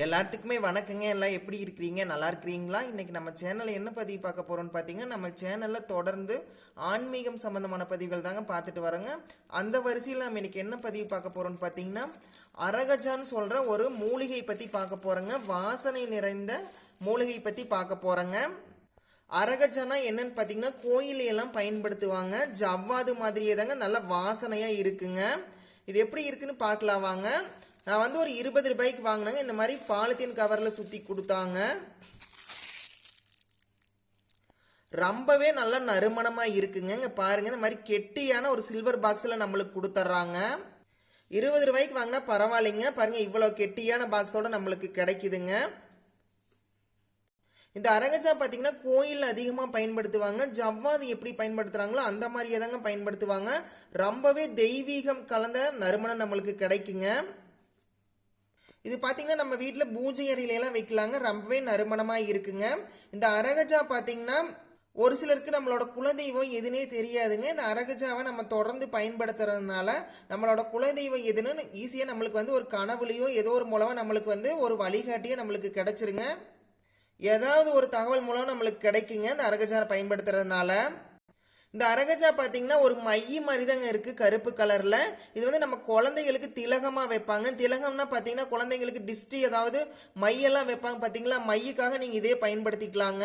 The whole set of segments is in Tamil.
எல்லாத்துக்குமே வணக்கங்க. எல்லாம் எப்படி இருக்கிறீங்க? நல்லா இருக்கிறீங்களா? இன்றைக்கி நம்ம சேனலில் என்ன பதிவு பார்க்க போகிறோம்னு பார்த்தீங்கன்னா நம்ம சேனலில் தொடர்ந்து ஆன்மீகம் சம்மந்தமான பதிவுகள் தாங்க பார்த்துட்டு வரோங்க. அந்த வரிசையில் நம்ம இன்றைக்கி என்ன பதிவு பார்க்க போகிறோம்னு பார்த்தீங்கன்னா அரகஜான்னு சொல்கிற ஒரு மூலிகை பற்றி பார்க்க போகிறோங்க வாசனை நிறைந்த மூலிகை பற்றி பார்க்க போகிறோங்க அரகஜனா என்னன்னு பார்த்தீங்கன்னா கோயிலையெல்லாம் பயன்படுத்துவாங்க. ஜவ்வாது மாதிரியே தாங்க நல்ல வாசனையாக இருக்குங்க. இது எப்படி இருக்குன்னு பார்க்கலாம் வாங்க. நான் வந்து ஒரு இருபது ரூபாய்க்கு வாங்கினாங்க. இந்த மாதிரி பாலித்தீன் கவரில் சுற்றி கொடுத்தாங்க. ரொம்பவே நல்ல நறுமணமாக இருக்குங்க. இங்கே பாருங்க. இந்த மாதிரி கெட்டியான ஒரு சில்வர் பாக்ஸில் நம்மளுக்கு கொடுத்துட்றாங்க இருபது ரூபாய்க்கு வாங்கினா பரவாயில்லைங்க. பாருங்க இவ்வளோ கெட்டியான பாக்ஸோட நம்மளுக்கு கிடைக்குதுங்க. இந்த அரகஜா பார்த்தீங்கன்னா கோயிலில் அதிகமாக பயன்படுத்துவாங்க. ஜவ்வாது எப்படி பயன்படுத்துகிறாங்களோ அந்த மாதிரியே தாங்க பயன்படுத்துவாங்க. ரொம்பவே தெய்வீகம் கலந்த நறுமணம் நம்மளுக்கு கிடைக்குங்க. இது பார்த்தீங்கன்னா நம்ம வீட்டில் பூஜை அறையிலலாம் வைக்கலாங்க. ரொம்பவே நறுமணமாக இருக்குங்க. இந்த அரகஜா பார்த்தீங்கன்னா ஒரு சிலருக்கு நம்மளோட குலதெய்வம் எதுனே தெரியாதுங்க. இந்த அரகஜாவை நம்ம தொடர்ந்து பயன்படுத்துறதுனால நம்மளோட குலதெய்வம் எதுன்னு ஈஸியாக நம்மளுக்கு வந்து ஒரு கனவுலையோ ஏதோ ஒரு மூலமாக நம்மளுக்கு வந்து ஒரு வழிகாட்டியே நம்மளுக்கு கிடைச்சிருங்க. ஏதாவது ஒரு தகவல் மூலம் நம்மளுக்கு கிடைக்குங்க. இந்த அரகஜாவை பயன்படுத்துறதுனால. இந்த அரகஜா பார்த்தீங்கன்னா ஒரு மைய மாதிரி தாங்க இருக்குது கருப்பு கலரில். இது வந்து நம்ம குழந்தைங்களுக்கு திலகமாக வைப்பாங்க. திலகம்னா பார்த்தீங்கன்னா குழந்தைங்களுக்கு டிஸ்டி ஏதாவது மையெல்லாம் வைப்பாங்க பார்த்தீங்களா மையுக்காக நீங்கள் இதே பயன்படுத்திக்கலாங்க.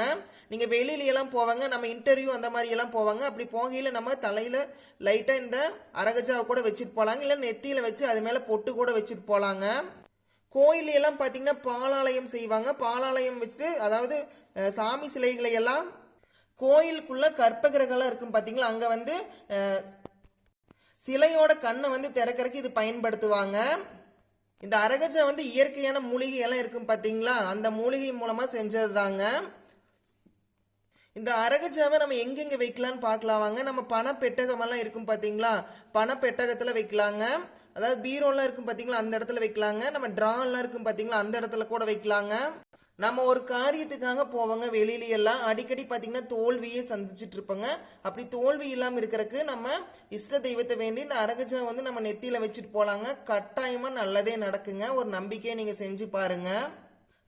நீங்கள் வெளியிலலாம் போவாங்க நம்ம இன்டர்வியூ அந்த மாதிரியெல்லாம் போவாங்க. அப்படி போகையில் நம்ம தலையில் லைட்டாக இந்த அரகஜாவை கூட வச்சுட்டு போகலாங்க இல்லை நெத்தியில் வச்சு அது மேலே பொட்டு கூட வச்சுட்டு போகலாங்க கோயில் பார்த்தீங்கன்னா பாலாலயம் செய்வாங்க. பாலாலயம் வச்சுட்டு அதாவது சாமி சிலைகளை எல்லாம் கோயிலுக்குள்ள கற்பகிரகம்லாம் இருக்கும் பார்த்தீங்களா அங்கே வந்து சிலையோட கண்ணை வந்து திறக்கிறதுக்கு இது பயன்படுத்துவாங்க. இந்த அரகஜா வந்து இயற்கையான மூலிகை எல்லாம் இருக்கும் பார்த்தீங்களா அந்த மூலிகை மூலமாக செஞ்சது தாங்க இந்த அரகஜாவை நம்ம எங்கெங்க வைக்கலாம்னு பார்க்கலாம். வாங்க நம்ம பணப்பெட்டகமெல்லாம் இருக்கும் பார்த்தீங்களா பணப்பெட்டகத்தில் வைக்கலாங்க. அதாவது பீரோலாம் இருக்கும் பார்த்தீங்களா அந்த இடத்துல வைக்கலாங்க. நம்ம ட்ராலாம் இருக்கும் பார்த்தீங்களா அந்த இடத்துல கூட வைக்கலாங்க. நம்ம ஒரு காரியத்துக்காக போவாங்க வெளியில எல்லாம் அடிக்கடி பார்த்தீங்கன்னா தோல்வியே சந்திச்சுட்டு இருப்போங்க அப்படி தோல்வி இல்லாமல் இருக்கிறதுக்கு நம்ம இஷ்ட தெய்வத்தை வேண்டி இந்த அரகஜா வந்து நம்ம நெத்தியில் வச்சுட்டு போகலாங்க கட்டாயமாக நல்லதே நடக்குங்க. ஒரு நம்பிக்கையை நீங்கள் செஞ்சு பாருங்க.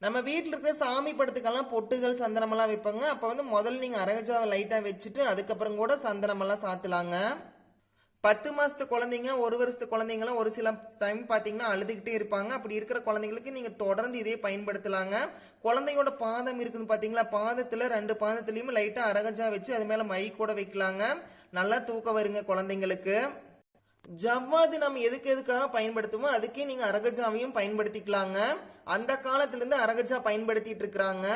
நம்ம வீட்டில் இருக்கிற சாமி படத்துக்கெல்லாம் பொட்டுகள் சந்தனமெல்லாம் வைப்பாங்க. அப்போ வந்து முதல்ல நீங்கள் அரகஜாவை லைட்டாக வச்சுட்டு அதுக்கப்புறம் கூட சந்தனமெல்லாம் சாத்தலாங்க. பத்து மாதத்து குழந்தைங்க ஒரு வருஷத்து குழந்தைங்களாம் ஒரு சில டைம் பார்த்தீங்கன்னா அழுதுகிட்டே இருப்பாங்க. அப்படி இருக்கிற குழந்தைங்களுக்கு நீங்கள் தொடர்ந்து இதே பயன்படுத்தலாங்க. குழந்தையோட பாதம் இருக்குதுன்னு பார்த்தீங்களா பாதத்தில் ரெண்டு பாதத்துலேயும் லைட்டாக அரகஜா வச்சு அது மேலே மை கூட வைக்கலாங்க. நல்லா தூக்கம் வருங்க குழந்தைங்களுக்கு. ஜவ்வாது நம்ம எதுக்கு எதுக்காக பயன்படுத்துமோ அதுக்கே நீங்கள் அரகஜாவையும் பயன்படுத்திக்கலாங்க. அந்த காலத்துலேருந்து அரகஜா பயன்படுத்திட்டு இருக்கிறாங்க.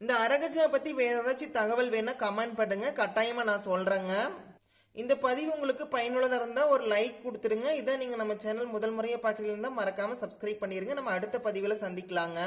இந்த அரகஜா பற்றி வேறு ஏதாச்சும் தகவல் வேணால் கமெண்ட் பண்ணுங்க. கட்டாயமாக நான் சொல்கிறேங்க இந்த பதிவு உங்களுக்கு பயனுள்ளதாக இருந்தால் ஒரு லைக் கொடுத்துருங்க. இதை நீங்கள் நம்ம சேனல் முதல் முறையாக பார்க்குறீங்க மறக்காமல் சப்ஸ்கிரைப் பண்ணிடுங்க நம்ம அடுத்த பதிவில் சந்திக்கலாங்க.